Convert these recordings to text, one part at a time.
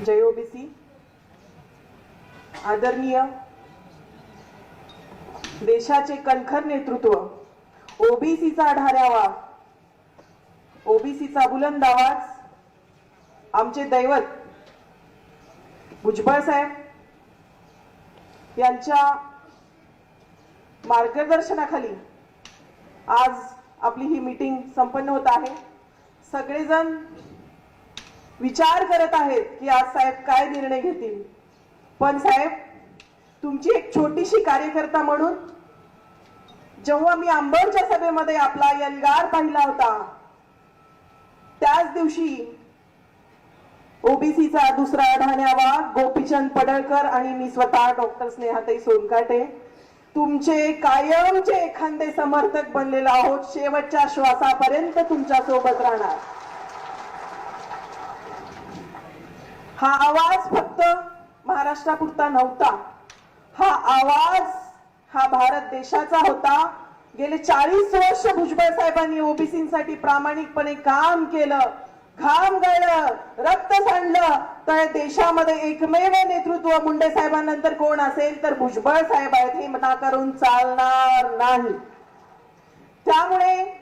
जय OBC. आदरणीय देशाचे कणखर नेतृत्व ओबीसीचा आढाऱ्यावा ओबीसीचा बुलंद आवाज आमचे दैवत भुजबळ साहेब यांच्या मार्गदर्शनाखाली आज आपली ही मीटिंग संपन्न होत आहे. सगळेजण विचार करत आहेत की आज साहेब काय निर्णय घेतील. पण साहेब तुमची एक छोटीशी कार्यकर्ता म्हणून जेव्हा मी आंबरच्या सभेमध्ये आपला यलगार पाहिला होता त्याच दिवशी ओबीसीचा दुसरा ढाण्यावा गोपीचंद पडळकर आणि मी स्वतः डॉक्टर स्नेहाताई सोनकाटे तुमचे कायमचे एखादे समर्थक बनलेलो आहोत शेवटच्या श्वासापर्यंत तुमच्यासोबत राहणार. हा आवाज फक्त महाराष्ट्रापुरता नव्हता. हा आवाज हा भारत देशाचा होता. गेले चाळीस वर्ष भुजबळ साहेबांनी ओबीसीसाठी प्रामाणिकपणे काम केलं. घाम गळलं रक्त सांडलं. तर देशामध्ये एकमेव नेतृत्व मुंडे साहेबांनंतर कोण असेल तर भुजबळ साहेब आहेत हे मना करून चालणार नाही. त्यामुळे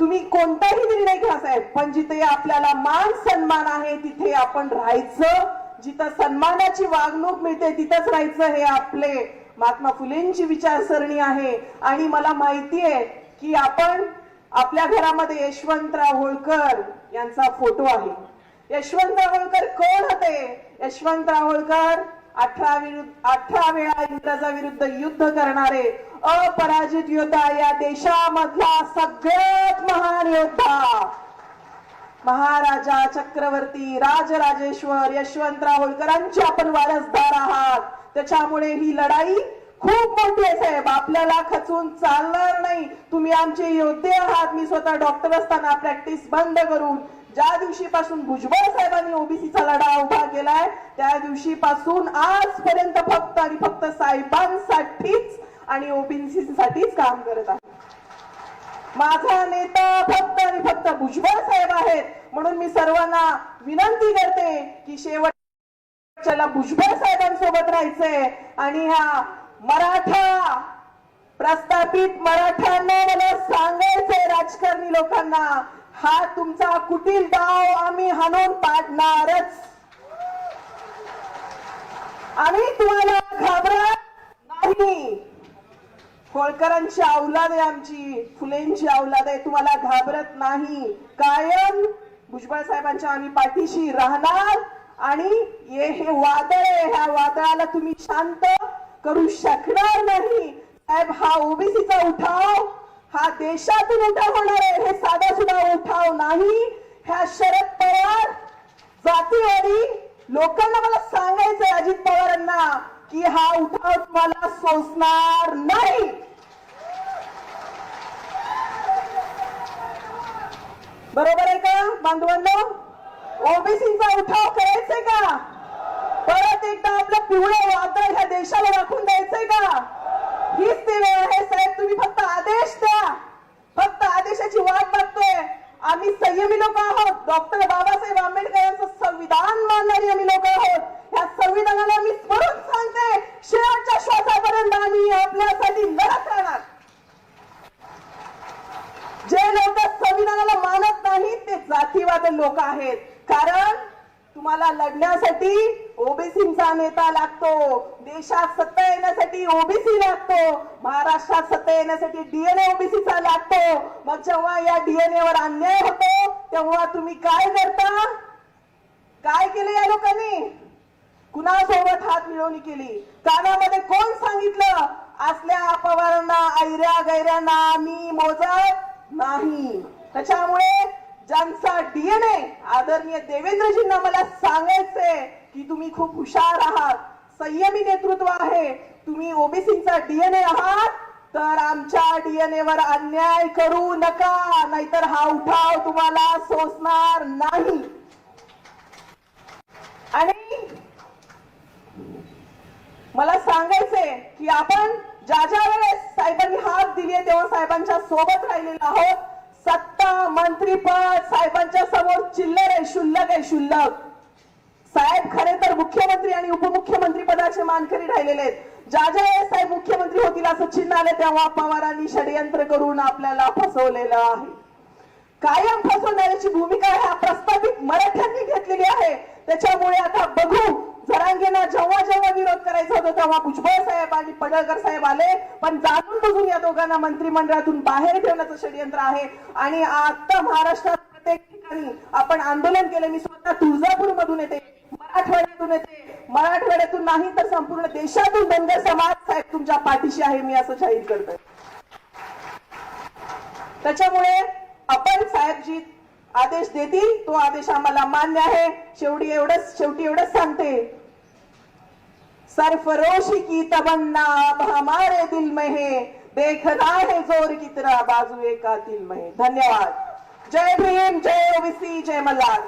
तुम्ही कोणताही निर्णय घ्या साहेब पण जिथे आपल्याला मान सन्मान आहे तिथे आपण राहायचं. जिथं सन्मानाची वागणूक मिळते तिथंच राहायचं हे आपले महात्मा फुलेंची विचारसरणी आहे. आणि मला माहिती आहे की आपण आपल्या घरामध्ये यशवंतराव होळकर यांचा फोटो आहे. यशवंतराव होळकर कोण होते? यशवंतराव होळकर अठरा विरुद्ध अठरा वेळा इंग्रजाविरुद्ध युद्ध करणारे अपराजित योद्धा या देशामधला सगळ्यात महान योद्धा. महाराजा चक्रवर्ती राजराजेश्वर यशवंतराव होळकरांचे आपण वारसदार आहात. त्याच्यामुळे ही लढाई खूप मोठी आहे साहेब. आपल्याला खचून चालणार नाही. तुम्ही आमचे योद्धे आहात. मी स्वतः डॉक्टर असताना प्रॅक्टिस बंद करून ज्या दिवशीपासून भुजबळ साहेबांनी ओबीसीचा लढा उभा केलाय त्या दिवशीपासून आजपर्यंत फक्त आणि फक्त साहेबांसाठीच आणि ओबीसी साठीच काम करत आहे. माझा नेता फक्त आणि फक्त भुजबळ साहेब आहेत. म्हणून मी सर्वांना विनंती करते की शेवटच्याला भुजबळ साहेबांसोबत राहायचंय आणि ह्या मराठा प्रस्थापित मराठ्यांना मला सांगायचंय राजकारणी लोकांना. हा तुमचा कुटील डाव आम्ही हाणून पाडणारच. आम्ही तुम्हाला घाबरत नाही. होळकरांची औलाद आहे आमची फुलेंची औलाद आहे तुम्हाला घाबरत नाही. कायम भुजबळ साहेबांच्या आम्ही पाठीशी राहणार आणि हे हे वादळ आहे ह्या वादळाला तुम्ही शांत करू शकणार नाही. साहेब हा ओबीसीचा उठाव हा देशातून उठाव होणार आहे हे साधा सुद्धा उठाव नाही. ह्या शरद पवार जातीवादी लोकांना मला सांगायचंय अजित पवारांना की हा उठाव तुम्हाला सोसणार नाही. बरोबर आहे का बांधवांनो? ओबीसीचा उठाव करायचंय का? परत एकदा आपलं पिवळं वादळ ह्या देशाला दाखवून द्यायचंय का? हीच ती वेळ आहे साहेब. तुम्ही फक्त आदेश द्या. फक्त आदेशाची वाट बघतोय. आम्ही संयमी लोक आहोत. डॉक्टर बाबासाहेब आंबेडकरांचं संविधान मानणारी आम्ही लोक आहोत. या संविधानाला मी स्मरून सांगते शेवटच्या श्वासापर्यंत आम्ही आपल्यासाठी लढत राहणार. जे लोक संविधानाला मानत नाहीत ते जातीवाद लोक आहेत. कारण तुम्हाला लढण्यासाठी ओबीसीचा नेता लागतो. देशात सत्ता येण्यासाठी ओबीसी लागतो. महाराष्ट्रात सत्ता येण्यासाठी डीएनए ओबीसीचा लागतो. मग जेव्हा या डीएनए वर अन्याय होतो तेव्हा तुम्ही काय करता? काय केलं या लोकांनी? कुणासोबत हात मिळवणी केली? कानामध्ये कोण सांगितलं? असल्या पवारांना ऐऱ्या गैऱ्यांना मी मोजत नाही. त्याच्यामुळे ज्यांचा डीएनए आदरणीय देवेंद्रजींना मला सांगायचंय की तुम्ही खूप हुशार आहात. संयमी नेतृत्व आहे. तुम्ही ओबीसीचा डीएनए आहात. तर आमच्या डीएनए वर अन्याय करू नका. नाहीतर हा उठाव तुम्हाला सोसणार नाही. आणि मला सांगायचंय की आपण ज्या ज्या वेळेस साहेबांनी हात दिली तेव्हा साहेबांच्या सोबत राहिलेलो आहोत. सत्ता मंत्रीपद साहेबांच्या समोर चिल्लर आहे शुल्लक आहे शुल्लक. साहेब खरे तर मुख्यमंत्री आणि उपमुख्यमंत्री पदाचे मानकरी राहिलेले आहेत. ज्या ज्या वेळेस साहेब मुख्यमंत्री होतील असं चिन्ह आले तेव्हा पवारांनी षडयंत्र करून आपल्याला फसवलेलं आहे. कायम फसवणाऱ्याची भूमिका ह्या प्रस्तावित मराठ्यांनी घेतलेली आहे. त्याच्यामुळे आता बघू जरांगेना जेव्हा जेव्हा विरोध करायचा होता तेव्हा भुजबळ साहेब आणि पडळकर साहेब आले. पण जाणून बुजून या दोघांना मंत्रिमंडळातून बाहेर ठेवण्याचं षडयंत्र आहे. आणि आता महाराष्ट्रात प्रत्येक ठिकाणी आपण आंदोलन केले. मी स्वतः तुळजापूर मधून येते. मराठवाड्यातून येते. मराठवाड्यातून नाही तर संपूर्ण देशातून धनगर समाज साहेब तुमच्या पाठीशी आहे मी असं जाहीर करतोय. त्याच्यामुळे आपण साहेबजी आदेश देतील तो आदेश आम्हाला मान्य आहे. शेवटी एवढंच शेवटी एवढंच सांगते. सरफरोशी की तमन्ना हमारे दिल में है. देखना है जोर की तरह बाजू एक दिल में धन्यवाद. जय भीम जय ओबीसी जय मल्हार.